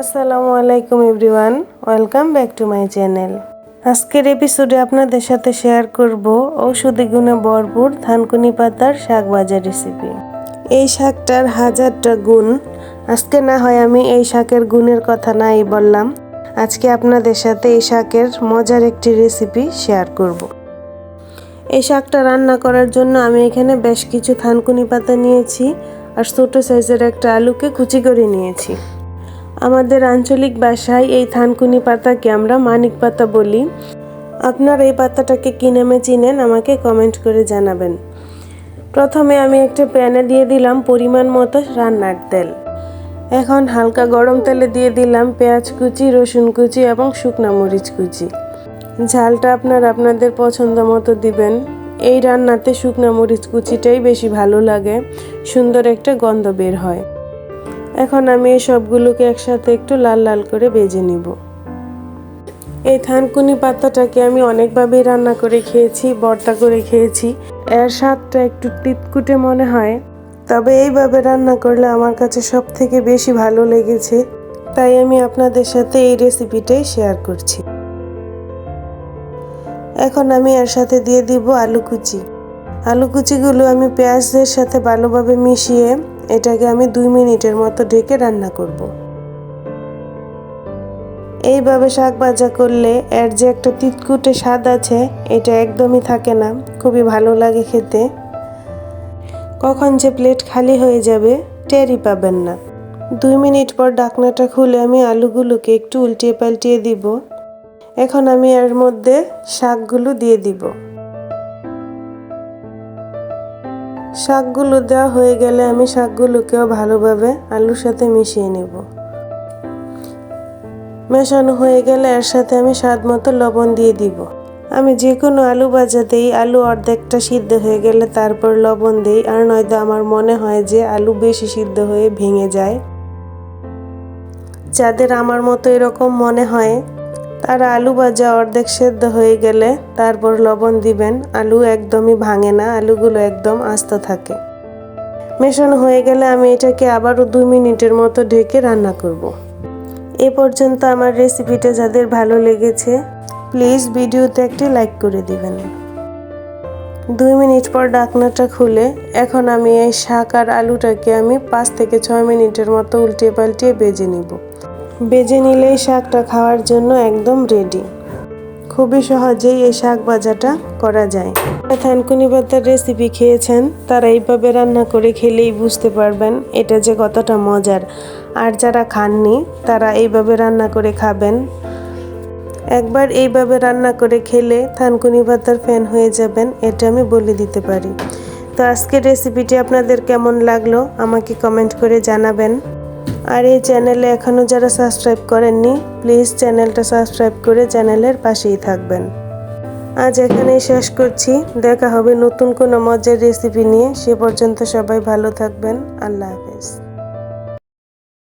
আসসালামু আলাইকুম everyone, welcome back to my channel. আজকের এপিসোডে আপনাদের সাথে শেয়ার করব ঔষধি গুণে ভরপুর থানকুনি পাতার শাক ভাজা রেসিপি এই শাকটার হাজারটা গুণ, আজকে না হয় আমি এই শাকের গুণের কথা নাই বললাম, আজকে আপনাদের সাথে এই শাকের মজার একটি রেসিপি শেয়ার করব। এই শাকটা রান্না করার জন্য আমি এখানে বেশ কিছু থানকুনি পাতা নিয়েছি, আর ছোটো সাইজের একটা আলুকে কুচি করে নিয়েছি। আমাদের আঞ্চলিক ভাষায় এই থানকুনি পাতাকে আমরা মানিক পাতা বলি। আপনার এই পাতাটাকে কি নামে চিনেন আমাকে কমেন্ট করে জানাবেন। প্রথমে আমি একটা প্যানে দিয়ে দিলাম পরিমাণ মতো রান্নার তেল। এখন হালকা গরম তেলে দিয়ে দিলাম পেঁয়াজ কুচি, রসুন কুচি এবং শুকনো মরিচ কুচি। ঝালটা আপনার আপনাদের পছন্দ মতো দিবেন। এই রান্নাতে শুকনা মরিচ কুচিটাই বেশি ভালো লাগে, সুন্দর একটা গন্ধ বের হয়। এখন আমি এই সবগুলোকে একসাথে একটু লাল লাল করে বেজে নিব। এই থানকুনি পাতাটাকে আমি অনেকভাবেই রান্না করে খেয়েছি ভর্তা করে খেয়েছি। এর স্বাদটা একটু তিতকুটে মনে হয়, তবে এইভাবে রান্না করলে আমার কাছে সব থেকে বেশি ভালো লেগেছে। তাই আমি আপনাদের সাথে এই রেসিপিটাই শেয়ার করছি। এখন আমি এর সাথে দিয়ে দিব আলু কুচি। আলু কুচিগুলো আমি পেঁয়াজের সাথে ভালোভাবে মিশিয়ে এটাকে আমি দুই মিনিটের মতো ঢেকে রান্না করব। এইভাবে শাক ভাজা করলে এর যে একটা তিতকুটে স্বাদ আছে, এটা একদমই থাকে না। খুবই ভালো লাগে খেতে। কখন যে প্লেট খালি হয়ে যাবে, টেরই পাবেন না। দুই মিনিট পর ডাকনাটা খুলে আমি আলুগুলোকে একটু উল্টিয়ে পাল্টিয়ে দিব। এখন আমি এর মধ্যে শাকগুলো দিয়ে দিব। শাকগুলো দেওয়া হয়ে গেলে আমি শাকগুলোকেও ভালোভাবে আলুর সাথে মিশিয়ে নেব। মেশানো হয়ে গেলে এর সাথে আমি স্বাদ মতো লবণ দিয়ে দিব। আমি যে কোনো আলু ভাজা দিই আলু অর্ধেকটা সিদ্ধ হয়ে গেলে তারপর লবণ দিই, আর নয়তো আমার মনে হয় যে আলু বেশি সিদ্ধ হয়ে ভেঙে যায়। যাদের আমার মতো এরকম মনে হয় তারা আলু ভাজা অর্ধেক সেদ্ধ হয়ে গেলে তারপর লবণ দিবেন। আলু একদমই ভাঙে না, আলুগুলো একদম আস্ত থাকে। মেশানো হয়ে গেলে আমি এটাকে আবারও দুই মিনিটের মতো ঢেকে রান্না করব। এ পর্যন্ত আমার রেসিপিটা যাদের ভালো লেগেছে, প্লিজ ভিডিওতে একটি লাইক করে দিবেন। দুই মিনিট পর ডাকনাটা খুলে এখন আমি এই শাক আর আলুটাকে আমি পাঁচ থেকে ছয় মিনিটের মতো উল্টে পাল্টিয়ে বেজে নিব। বেজে নিলেই শাকটা খাওয়ার জন্য একদম রেডি খুবই সহজেই এই শাক ভাজাটা করা যায়। থানকুনি পাতার রেসিপি খেয়েছেন, তারা এইভাবে রান্না করে খেলেই বুঝতে পারবেন এটা যে কতটা মজার। আর যারা খাননি, তারা এইভাবে রান্না করে খাবেন। একবার এইভাবে রান্না করে খেলে থানকুনি পাতার ফ্যান হয়ে যাবেন, এটা আমি বলে দিতে পারি। তো আজকের রেসিপিটি আপনাদের কেমন লাগল, আমাকে কমেন্ট করে জানাবেন। আর এই চ্যানেলে এখনও যারা সাবস্ক্রাইব করেননি প্লিজ চ্যানেলটা সাবস্ক্রাইব করে চ্যানেলের পাশেই থাকবেন। আজ এখানেই শেষ করছি। দেখা হবে নতুন কোনো মজার রেসিপি নিয়ে। সে পর্যন্ত সবাই ভালো থাকবেন। আল্লাহ হাফেজ।